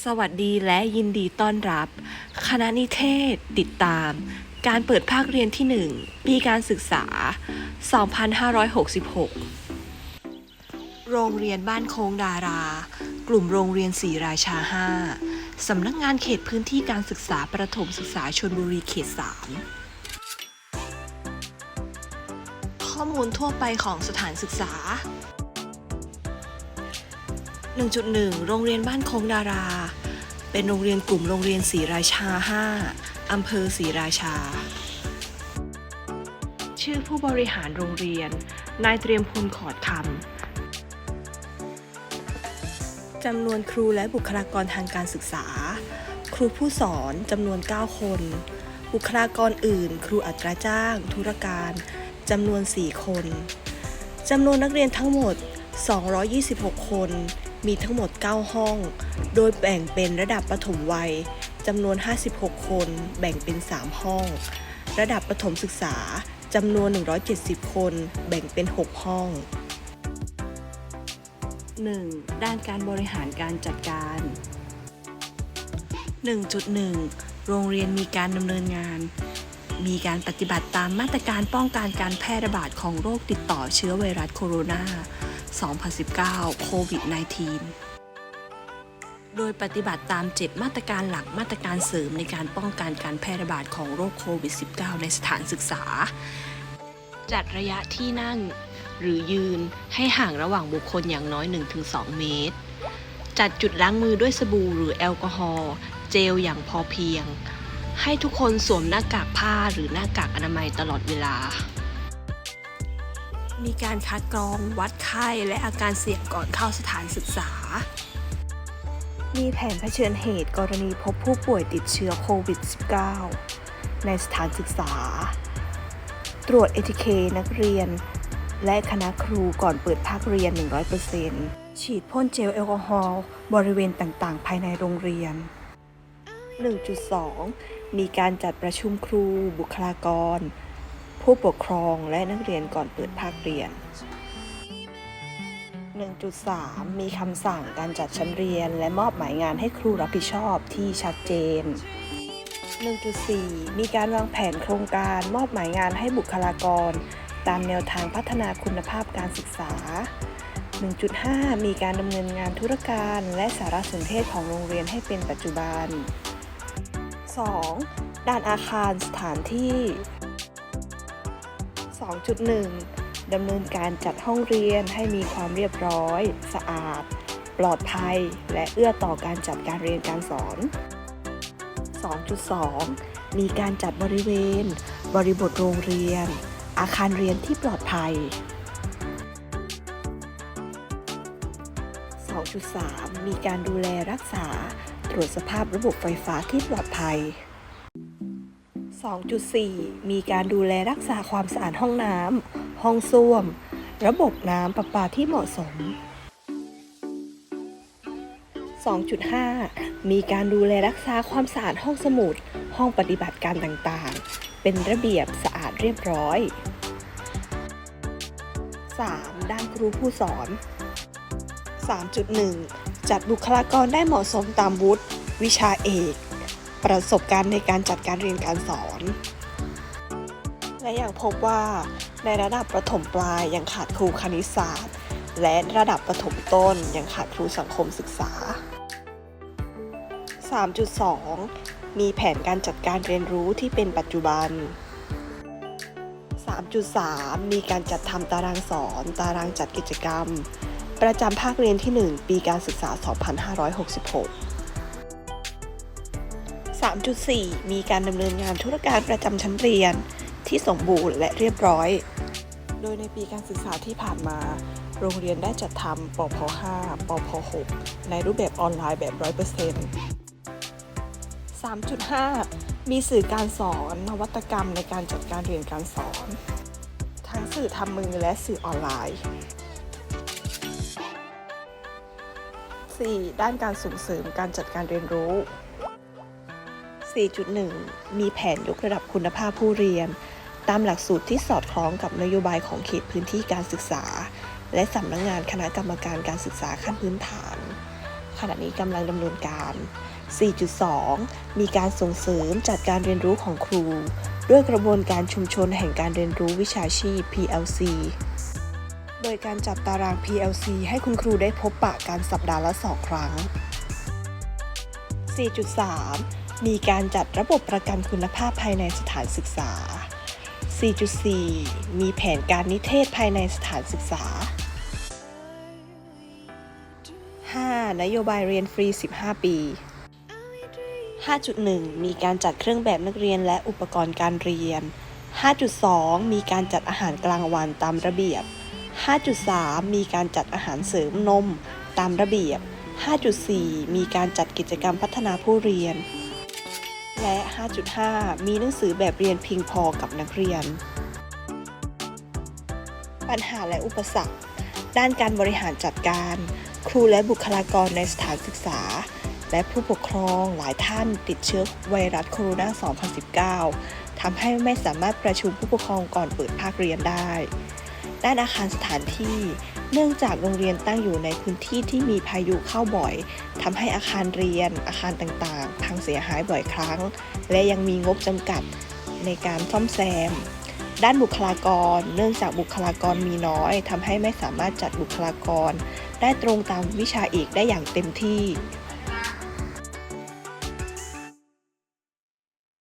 สวัสดีและยินดีต้อนรับ คณะนิเทศ ติดตาม การเปิดภาคเรียนที่ 1 ปีการศึกษา 2566 โรงเรียนบ้านโค้งดารา กลุ่มโรงเรียนศรีราชา 5 สำนักงานเขตพื้นที่การศึกษาประถมศึกษาชนบุรีเขต 3 ข้อมูลทั่วไปของสถานศึกษา 1.1 โรงเรียนบ้านโคงดารา เป็นโรงเรียนกลุ่มโรงเรียนศรีราชา 5 อำเภอศรีราชา ชื่อผู้บริหารโรงเรียน นายเตรียมพลขอดคำจำนวนครูและบุคลากรทางการศึกษา ครูผู้สอนจำนวน 9 คน บุคลากรอื่น ครูอัตราจ้าง ธุรการจำนวน 4 คนจำนวนนักเรียนทั้งหมด 226 คน มีทั้งหมด 9 ห้อง โดยแบ่งเป็นระดับประถมวัยจำนวน 56 คน แบ่งเป็น 3 ห้อง ระดับประถมศึกษาจำนวน 170 คน แบ่งเป็น 6 ห้อง 1. ด้านการบริหารการจัดการ 1.1 โรงเรียนมีการดำเนินงาน มีการปฏิบัติตามมาตรการป้องกันการแพร่ระบาดของโรคติดต่อเชื้อไวรัสโคโรนา 2019 โควิด -19 โดยปฏิบัติตาม 7 มาตรการหลักมาตรการเสริมในการป้องกันการแพร่ระบาดของโรคโควิด -19 ในสถานศึกษา จัดระยะที่นั่ง หรือยืนให้ห่างระหว่างบุคคลอย่างน้อย 1-2 เมตร จัดจุดล้างมือด้วยสบู่หรือแอลกอฮอล์เจลอย่างพอเพียง ให้ทุกคนสวมหน้ากากผ้าหรือหน้ากากอนามัยตลอดเวลา มีการคัดกรองวัดไข้และอาการเสี่ยงก่อนเข้าสถานศึกษา มีแผนเผชิญเหตุกรณีพบผู้ป่วยติดเชื้อโควิด -19 ในสถานศึกษา ตรวจ ATK นักเรียน และคณะครูก่อนเปิดภาคเรียน 100%ฉีดพ่นเจลแอลกอฮอล์บริเวณต่างๆ ภายในโรงเรียน 1.2 มีการจัดประชุมครูบุคลากร ผู้ปกครองและนักเรียนก่อนเปิดภาคเรียน 1.3 มีคำสั่งการจัดชั้นเรียน และมอบหมายงานให้ครูรับผิดชอบที่ชัดเจน 1.4 มีการวางแผนโครงการมอบหมายงานให้บุคลากร ตามแนวทางพัฒนาคุณภาพการศึกษา 1.5 มีการดำเนินงานธุรการและสารสนเทศของโรงเรียนให้เป็นปัจจุบัน 2. ด้านอาคารสถานที่ 2.1 ดำเนินการจัดห้องเรียนให้มีความเรียบร้อย สะอาด ปลอดภัย และเอื้อต่อการจัดการเรียนการสอน 2.2 มีการจัดบริเวณ บริบทโรงเรียน อาคารเรียนที่ปลอดภัย 2.3 มีการดูแลรักษา ตรวจสภาพระบบไฟฟ้าที่ปลอดภัย 2.4 มีการดูแลรักษาความสะอาดห้องน้ำ ห้องส้วม ระบบน้ำประปาที่เหมาะสม 2.5 มีการดูแลรักษาความสะอาดห้องสมุด ห้องปฏิบัติการต่างๆ เป็นระเบียบสะอาดเรียบร้อย 3. ด้านครูผู้สอน 3.1 จัดบุคลากรได้เหมาะสมตามวุฒิวิชาเอก ประสบการณ์ในการจัดการเรียนการสอน และยังพบว่าในระดับประถมปลายยังขาดครูคณิตศาสตร์ และระดับประถมต้นยังขาดครูสังคมศึกษา 3.2 มีแผนการจัดการเรียนรู้ที่เป็นปัจจุบัน 3.3 มีการจัดทำตารางสอน ตารางจัดกิจกรรม ประจำภาคเรียนที่ 1 ปีการศึกษา 2566 3.4 มีการดำเนินงานธุรการประจำชั้นเรียน ที่สมบูรณ์และเรียบร้อย โดยในปีการศึกษาที่ผ่านมา โรงเรียนได้จัดทำปพ5ปพ6ในรูปแบบออนไลน์แบบ 100% 3.5 มีสื่อการสอนนวัตกรรมในการจัดการเรียนการสอน ทั้งสื่อทำมือและสื่อออนไลน์ 4. ด้านการส่งเสริมการจัดการเรียนรู้ 4.1 มีแผนยกระดับคุณภาพผู้เรียน ตามหลักสูตรที่สอดคล้องกับนโยบายของเขตพื้นที่การศึกษา และสำนักงงานคณะกรรมการการศึกษาขั้นพื้นฐาน ขณะนี้กำลังดำเนินการ 4.2 มีการส่งเสริมจัดการเรียนรู้ของครู ด้วยกระบวนการชุมชนแห่งการเรียนรู้วิชาชีพ PLC โดยการจัดตาราง PLC ให้คุณครูได้พบปะกันสัปดาห์ละ 2 ครั้ง 4.3 มีการจัดระบบประกันคุณภาพภายในสถานศึกษา 4.4 มีแผนการนิเทศภายในสถานศึกษา 5. นโยบายเรียนฟรี 15 ปี 5.1 มีการจัดเครื่องแบบนักเรียนและอุปกรณ์การเรียน 5.2 มีการจัดอาหารกลางวันตามระเบียบ 5.3 มีการจัดอาหารเสริมนมตามระเบียบ 5.4 มีการจัดกิจกรรมพัฒนาผู้เรียน 5.5 มีหนังสือแบบเรียนเพียงพอกับนักเรียน ปัญหาและอุปสรรค ด้านการบริหารจัดการ ครูและบุคลากรในสถานศึกษา และผู้ปกครองหลายท่านติดเชื้อไวรัสโคโรนา 2019 ทำให้ไม่สามารถประชุมผู้ปกครองก่อนเปิดภาคเรียนได้ ด้านอาคารสถานที่ เนื่องจากโรงเรียนตั้งอยู่ในพื้นที่ที่มีพายุเข้าบ่อยทำให้อาคารเรียน อาคารต่างๆ พังเสียหายบ่อยครั้ง และยังมีงบจำกัดในการซ่อมแซม ด้านบุคลากร เนื่องจากบุคลากรมีน้อยทำให้ไม่สามารถจัดบุคลากร ได้ตรงตามวิชาเอกได้อย่างเต็มที่